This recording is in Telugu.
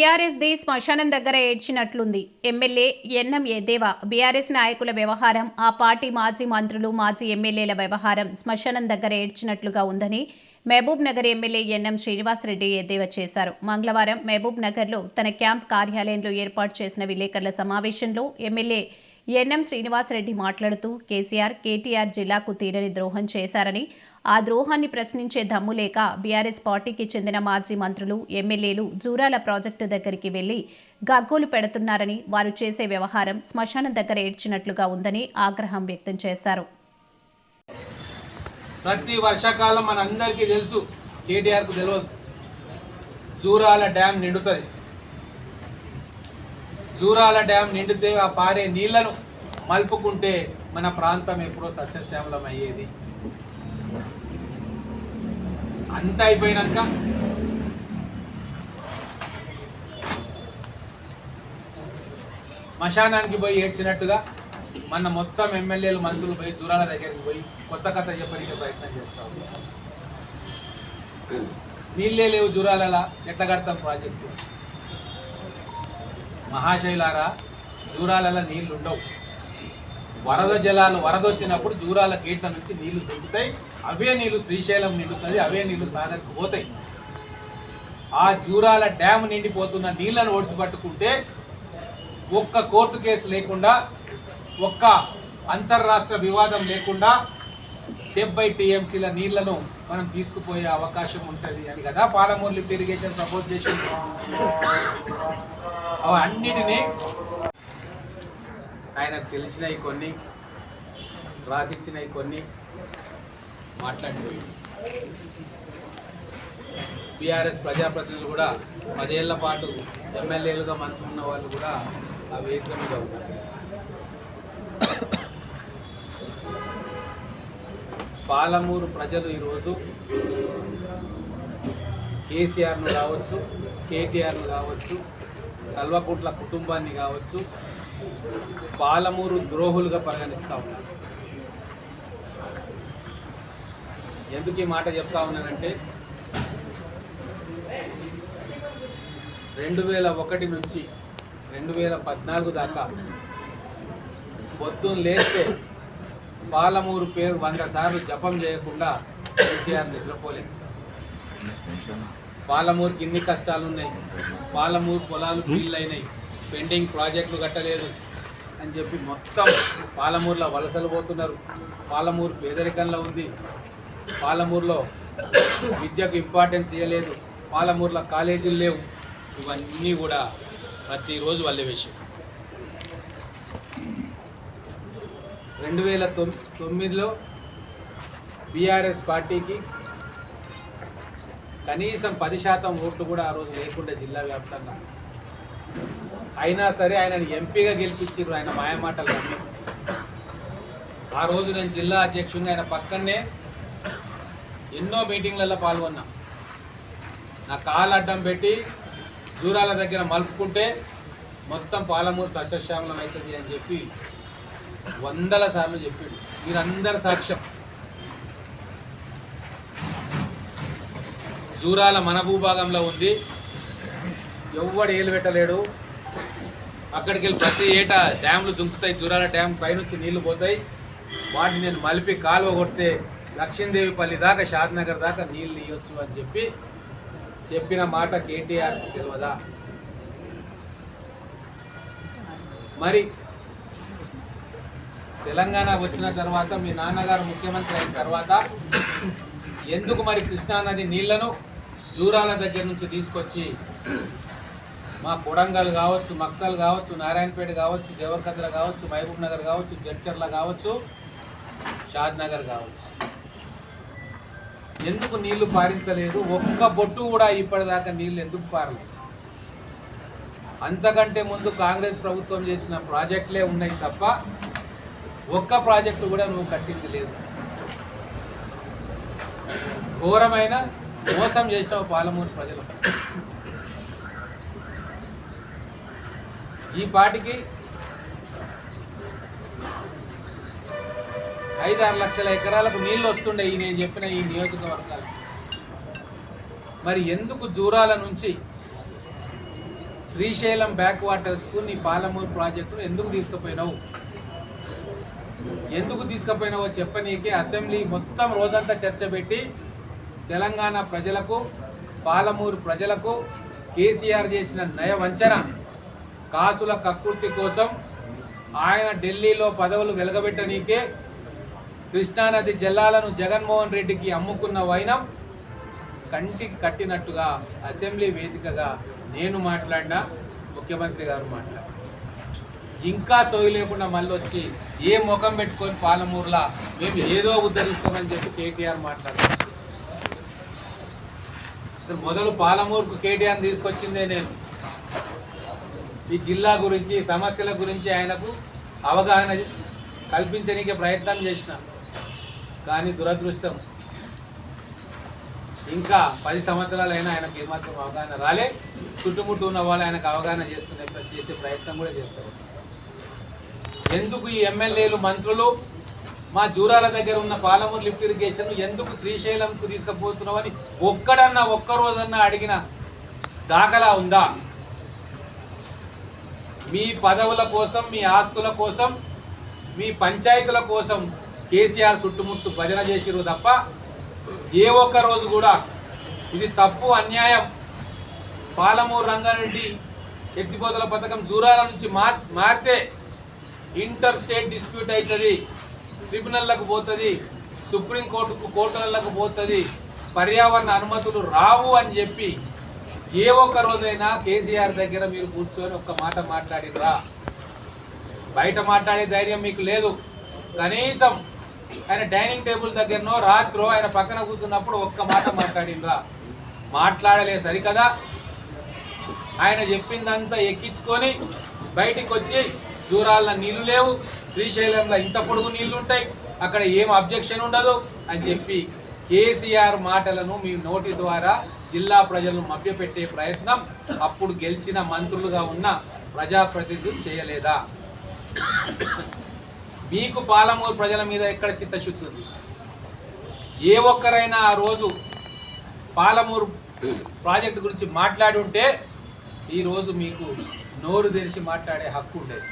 బీఆర్ఎస్ది శ్మశానం దగ్గర ఏడ్చినట్లుంది. ఎమ్మెల్యే ఎన్ఎం ఎద్దేవా బీఆర్ఎస్ నాయకుల వ్యవహారం ఆ పార్టీ మాజీ మంత్రులు మాజీ ఎమ్మెల్యేల వ్యవహారం శ్మశానం దగ్గర ఏడ్చినట్లుగా ఉందని మహబూబ్ నగర్ ఎమ్మెల్యే ఎన్ఎం శ్రీనివాసరెడ్డి ఎద్దేవా చేశారు. మంగళవారం మహబూబ్ నగర్లో తన క్యాంప్ కార్యాలయంలో ఏర్పాటు చేసిన విలేకరుల సమావేశంలో ఎమ్మెల్యే ఎన్ఎం శ్రీనివాసరెడ్డి మాట్లాడుతూ కేసీఆర్ కేటీఆర్ జిల్లాకు తీరని ద్రోహం చేశారని ఆ ద్రోహాన్ని ప్రశ్నించే దమ్ము లేక బీఆర్ఎస్ పార్టీకి చెందిన మాజీ మంత్రులు ఎమ్మెల్యేలు జూరాల ప్రాజెక్టు దగ్గరికి వెళ్ళి గగ్గోలు పెడుతున్నారని వారు చేసే వ్యవహారం శ్మశానం దగ్గర ఏడ్చినట్లుగా ఉందని ఆగ్రహం వ్యక్తం చేశారు. ప్రతి వర్షాకాలం మన అందరికీ తెలుసు కేటీఆర్కు తెలియదు జూరాల డ్యామ్ నిండుతుంది. జూరాల డ్యామ్ నిండితే ఆ పారే నీళ్ళను మలుపుకుంటే మన ప్రాంతం ఎప్పుడో సస్యశ్యామలం అయ్యేది. అంతా అయిపోయినాక శ్మశానానికి పోయి ఏడ్చినట్టుగా మన మొత్తం ఎమ్మెల్యేలు మంత్రులు పోయి జూరాల దగ్గరికి పోయి కొత్త కథ చెప్పడానికి ప్రయత్నం చేస్తా ఉన్నారు. నీళ్ళే లేవు జూరాలలా ఎట్లా కడతాం ప్రాజెక్టు? మహాశైలారా జూరాలలో నీళ్ళు ఉండవు వరద జలాలు వరద వచ్చినప్పుడు జూరాల గేట్ల నుంచి నీళ్ళు దొరుకుతాయి. అవే నీళ్ళు శ్రీశైలం నిండుతుంది అవే నీళ్ళు సాగర్కి పోతాయి. ఆ జూరాల డ్యామ్ నిండిపోతున్న నీళ్ళను ఓడ్చిపట్టుకుంటే ఒక్క కోర్టు కేసు లేకుండా ఒక్క అంతర్రాష్ట్ర వివాదం లేకుండా డెబ్బై టీఎంసీల నీళ్ళను మనం తీసుకుపోయే అవకాశం ఉంటుంది అని కదా పాలమూరు లిఫ్ట్ ఇరిగేషన్ ప్రపోజ్ చేసి అన్నిటినీ ఆయనకు తెలిసినవి కొన్ని రాసిచ్చినవి కొన్ని మాట్లాడిపోయింది. బీఆర్ఎస్ ప్రజాప్రతినిధులు కూడా పదేళ్ళ పాటు ఎమ్మెల్యేలుగా మంచి ఉన్న వాళ్ళు కూడా ఆ వేదిక మీద ఉన్నారు. పాలమూరు ప్రజలు ఈరోజు కేసీఆర్ను కావచ్చు కేటీఆర్ను కావచ్చు కల్వకుట్ల కుటుంబాన్ని కావచ్చు పాలమూరు ద్రోహులుగా పరిగణిస్తూ ఉన్నారు. ఎందుకు ఈ మాట చెప్తా ఉన్నానంటే రెండు వేల ఒకటి నుంచి రెండు వేల పద్నాలుగు దాకా పొద్దున్న లేస్తే పాలమూరు పేరు వంద సార్లు జపం చేయకుండా కేసీఆర్ నిద్రపోలేదు. పాలమూరుకి ఇన్ని కష్టాలు ఉన్నాయి పాలమూరు పొలాలు అయినాయి పెండింగ్ ప్రాజెక్టులు కట్టలేదు అని చెప్పి మొత్తం పాలమూరులో వలసలు పోతున్నారు. పాలమూరు పేదరికంలో ఉంది. పాలమూరులో విద్యకు ఇంపార్టెన్స్ ఇవ్వలేదు పాలమూరులో కాలేజీలు లేవు. ఇవన్నీ కూడా ప్రతిరోజు వల్లే విషయం రెండు వేల తొమ్మిదిలో బీఆర్ఎస్ పార్టీకి కనీసం పది శాతం ఓట్లు కూడా ఆ రోజు లేకుండా జిల్లా వ్యాప్తంగా. అయినా సరే ఆయనని ఎంపీగా గెలిపించారు ఆయన మాయమాటలు నమ్మి ఆ రోజు నేను జిల్లా అధ్యక్షుడిగా ఆయన పక్కనే ఎన్నో మీటింగ్లలో పాల్గొన్నా. నా కాలు అడ్డం పెట్టి దూరాల దగ్గర మలుపుకుంటే మొత్తం పాలమూరు సస్యశ్యామలం అవుతుంది అని చెప్పి వందల సార్లు చెప్పిండు. మీరందరి సాక్ష్యం. జూరాల మన భూభాగంలో ఉంది. ఎవ్వడు ఏలు పెట్టలేడు. అక్కడికి వెళ్ళి ప్రతి ఏటా డ్యామ్లు దుంకుతాయి. జూరాల డ్యామ్ పైనుంచి నీళ్ళు పోతాయి. వాటిని నేను మలిపి కాలువ కొడితే లక్ష్మీదేవిపల్లి దాకా షాద్నగర్ దాకా నీళ్ళు ఇవ్వచ్చు అని చెప్పి చెప్పిన మాట కేటీఆర్ తెలియదా మరి తెలంగాణ వచ్చిన తర్వాత మీ నాన్నగారు ముఖ్యమంత్రి అయిన తర్వాత ఎందుకు మరి కృష్ణానది నీళ్ళను జూరాల దగ్గర నుంచి తీసుకొచ్చి మా కొడంగల్ కావచ్చు మక్కల్ కావచ్చు నారాయణపేట కావచ్చు దేవరకద్ర కావచ్చు మహబూబ్ నగర్ కావచ్చు జడ్చర్ల కావచ్చు షాద్ నగర్ కావచ్చు? ఎందుకు నీళ్ళు పారించలేదు? ఒక్క బొట్టు కూడా ఇప్పటిదాకా నీళ్ళు ఎందుకు పారలేదు అంతకంటే ముందు కాంగ్రెస్ ప్రభుత్వం చేసిన ప్రాజెక్టులే ఉన్నాయి తప్ప ఒక్క ప్రాజెక్టు కూడా నువ్వు కట్టింది లేదు. ఘోరమైన మోసం చేసినావు పాలమూరు ప్రజలు. ఈ పాటికి ఐదు ఆరు లక్షల ఎకరాలకు నీళ్ళు వస్తుండే ఈ నేను చెప్పిన ఈ నియోజకవర్గాలు. మరి ఎందుకు జూరాల నుంచి శ్రీశైలం బ్యాక్ వాటర్స్కు నీ పాలమూరు ప్రాజెక్టును ఎందుకు తీసుకుపోయినావు? ఎందుకు తీసుకుపోయినావో చెప్పనీకి అసెంబ్లీ మొత్తం రోజంతా చర్చ పెట్టి తెలంగాణ ప్రజలకు పాలమూరు ప్రజలకు కేసీఆర్ చేసిన నయ వంచన కాసుల కక్కుర్తి కోసం ఆయన ఢిల్లీలో పదవులు వెలగబెట్టనీకే కృష్ణానది జిల్లాలను జగన్మోహన్ రెడ్డికి అమ్ముకున్న వైనం కంటికి కట్టినట్టుగా అసెంబ్లీ వేదికగా నేను మాట్లాడినా ముఖ్యమంత్రి గారు మాట్లాడారు. ఇంకా సోయి లేకుండా మళ్ళీ వచ్చి ఏ ముఖం పెట్టుకొని పాలమూరులా మేము ఏదో ఉద్ధరిస్తామని చెప్పి కేటీఆర్ మాట్లాడారు. మొదలు పాలమూరుకు కేటీఆర్ తీసుకొచ్చిందే నేను. ఈ జిల్లా గురించి సమస్యల గురించి ఆయనకు అవగాహన కల్పించడానికి ప్రయత్నం చేసిన. కానీ దురదృష్టం. ఇంకా పది సంవత్సరాలైనా ఆయనకు ఏమాత్రం అవగాహన రాలే. చుట్టుముట్టు ఉన్న వాళ్ళు ఆయనకు అవగాహన చేసుకునే చేసే ప్రయత్నం కూడా చేస్తారు. ఎందుకు ఈ ఎమ్మెల్యేలు మంత్రులు మా జూరాల దగ్గర ఉన్న పాలమూరు లిఫ్ట్ ఇరిగేషన్ ఎందుకు శ్రీశైలంకు తీసుకుపోతున్నామని ఒక్కడన్నా ఒక్క రోజన్నా అడిగిన దాఖలా ఉందా? మీ పదవుల కోసం మీ ఆస్తుల కోసం మీ పంచాయతీల కోసం కేసీఆర్ చుట్టుముట్టు భజన చేసిరు తప్ప ఏ ఒక్క రోజు కూడా ఇది తప్పు అన్యాయం. పాలమూరు రంగారెడ్డి ఎత్తిపోతల పథకం జూరాల నుంచి మార్చ్ మారితే ఇంటర్ స్టేట్ డిస్ప్యూట్ అవుతుంది ట్రిబ్యునల్లకు పోతుంది సుప్రీంకోర్టుకు కోర్టులకు పోతుంది పర్యావరణ అనుమతులు రావు అని చెప్పి ఏ ఒక్క రోజైనా కేసీఆర్ దగ్గర మీరు కూర్చొని ఒక్క మాట మాట్లాడిరా బయట మాట్లాడే ధైర్యం మీకు లేదు. కనీసం ఆయన డైనింగ్ టేబుల్ దగ్గరనో రాత్రో ఆయన పక్కన కూర్చున్నప్పుడు ఒక్క మాట మాట్లాడిండ్రా. మాట్లాడలే సరికదా? ఆయన చెప్పిందంతా ఎక్కించుకొని బయటికి వచ్చి దూరాల నీళ్ళు లేవు. శ్రీశైలంలో ఇంత పొడుగు నీళ్ళు ఉంటాయి అక్కడ ఏం అబ్జెక్షన్ ఉండదు అని చెప్పి కేసీఆర్ మాటలను మీ నోటి ద్వారా జిల్లా ప్రజలను మభ్యపెట్టే ప్రయత్నం అప్పుడు గెలిచిన మంత్రులుగా ఉన్న ప్రజాప్రతినిధులు చేయలేదా? మీకు పాలమూరు ప్రజల మీద ఎక్కడ చిత్తశుద్ధి ఉంది? ఏ ఒక్కరైనా ఆ రోజు పాలమూరు ప్రాజెక్టు గురించి మాట్లాడి ఉంటే ఈరోజు మీకు నోరు తెరిచి మాట్లాడే హక్కు ఉండేది.